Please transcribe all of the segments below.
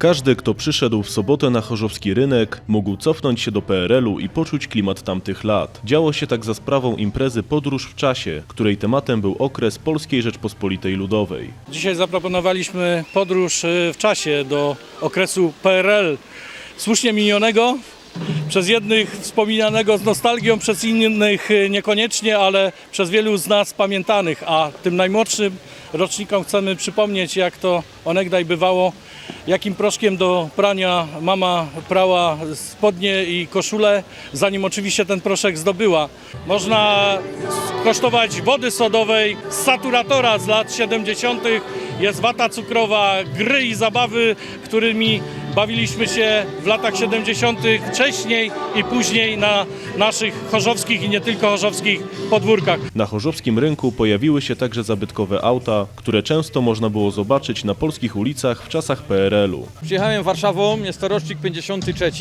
Każdy, kto przyszedł w sobotę na chorzowski rynek, mógł cofnąć się do PRL-u i poczuć klimat tamtych lat. Działo się tak za sprawą imprezy Podróż w czasie, której tematem był okres Polskiej Rzeczpospolitej Ludowej. Dzisiaj zaproponowaliśmy podróż y, w czasie do okresu PRL słusznie minionego. Przez jednych wspominanego z nostalgią, przez innych y, niekoniecznie, ale przez wielu z nas pamiętanych. A tym najmłodszym rocznikom chcemy przypomnieć, jak to onegdaj bywało, jakim proszkiem do prania mama prała spodnie i koszule, zanim oczywiście ten proszek zdobyła. Można kosztować wody sodowej z saturatora z lat 70. Jest wata cukrowa, gry i zabawy, którymi bawiliśmy się w latach 70. wcześniej i później na naszych chorzowskich i nie tylko chorzowskich podwórkach. Na chorzowskim rynku pojawiły się także zabytkowe auta, które często można było zobaczyć na polskich ulicach w czasach PRL-u. Przyjechałem Warszawą, jest to rocznik 53.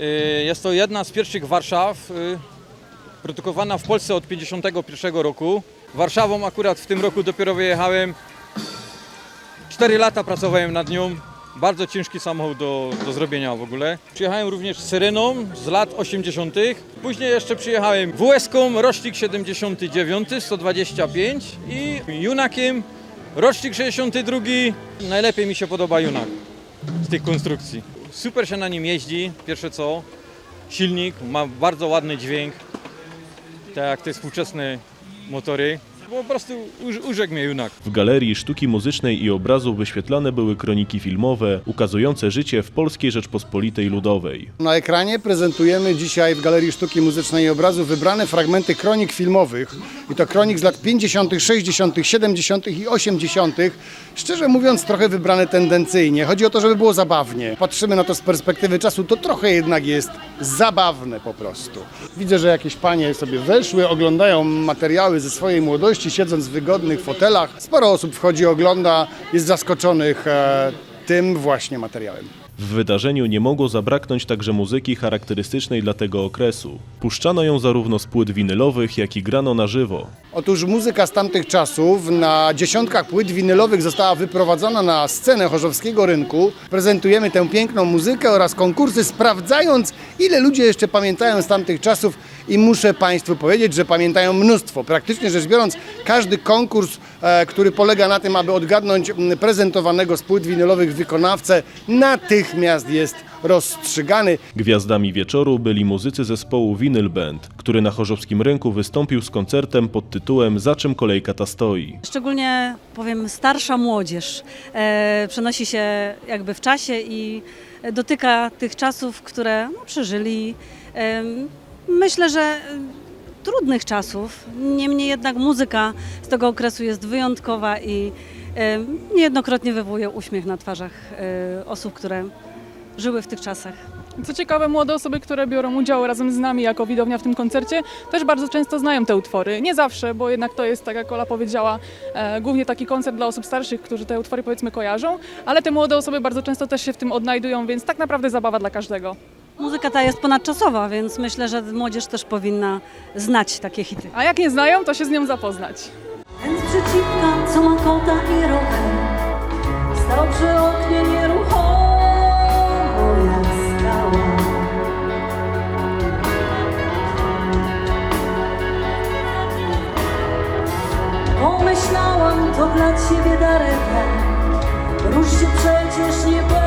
Y, Jest to jedna z pierwszych Warszaw y, produkowana w Polsce od 51 roku. Warszawą akurat w tym roku dopiero wyjechałem. 4 lata pracowałem nad nią. Bardzo ciężki samochód do, do zrobienia w ogóle. Przyjechałem również Syreną z lat 80. Później jeszcze przyjechałem WS-ką, rocznik 79, 125 i Junakiem, rocznik 62. Najlepiej mi się podoba Junak z tych konstrukcji. Super się na nim jeździ, pierwsze co. Silnik ma bardzo ładny dźwięk, tak jak te współczesne motory. Po prostu urzekł mnie Junak. W Galerii Sztuki Muzycznej i Obrazu wyświetlane były kroniki filmowe ukazujące życie w Polskiej Rzeczpospolitej Ludowej. Na ekranie prezentujemy dzisiaj w Galerii Sztuki Muzycznej i Obrazu wybrane fragmenty kronik filmowych. I to kronik z lat 50., 60., 70. i 80. Szczerze mówiąc, trochę wybrane tendencyjnie. Chodzi o to, żeby było zabawnie. Patrzymy na to z perspektywy czasu, to trochę jednak jest zabawne po prostu. Widzę, że jakieś panie sobie weszły, oglądają materiały ze swojej młodości, siedząc w wygodnych fotelach. Sporo osób wchodzi, ogląda, jest zaskoczonych e, tym właśnie materiałem. W wydarzeniu nie mogło zabraknąć także muzyki charakterystycznej dla tego okresu. Puszczano ją zarówno z płyt winylowych, jak i grano na żywo. Otóż muzyka z tamtych czasów na dziesiątkach płyt winylowych została wyprowadzona na scenę chorzowskiego rynku. Prezentujemy tę piękną muzykę oraz konkursy, sprawdzając, ile ludzie jeszcze pamiętają z tamtych czasów. I muszę Państwu powiedzieć, że pamiętają mnóstwo. Praktycznie rzecz biorąc, każdy konkurs, e, który polega na tym, aby odgadnąć prezentowanego z płyt winylowych wykonawcę, natychmiast jest rozstrzygany. Gwiazdami wieczoru byli muzycy zespołu Vinyl Band, który na chorzowskim rynku wystąpił z koncertem pod tytułem Za czym kolejka ta stoi. Szczególnie powiem starsza młodzież e, przenosi się jakby w czasie i dotyka tych czasów, które no, przeżyli. E, myślę, że e, trudnych czasów. Niemniej jednak muzyka z tego okresu jest wyjątkowa i e, niejednokrotnie wywołuje uśmiech na twarzach e, osób, które żyły w tych czasach. Co ciekawe, młode osoby, które biorą udział razem z nami jako widownia w tym koncercie, też bardzo często znają te utwory. Nie zawsze, bo jednak to jest, tak jak Ola powiedziała, e, głównie taki koncert dla osób starszych, którzy te utwory powiedzmy kojarzą, ale te młode osoby bardzo często też się w tym odnajdują, więc tak naprawdę zabawa dla każdego. Muzyka ta jest ponadczasowa, więc myślę, że młodzież też powinna znać takie hity. A jak nie znają, to się z nią zapoznać. Ten z przeciwka, co ma kota i rochę, stał przy oknie nieruchomo jak skała. Pomyślałam, to dla ciebie daretem, róż się przecież nie boi.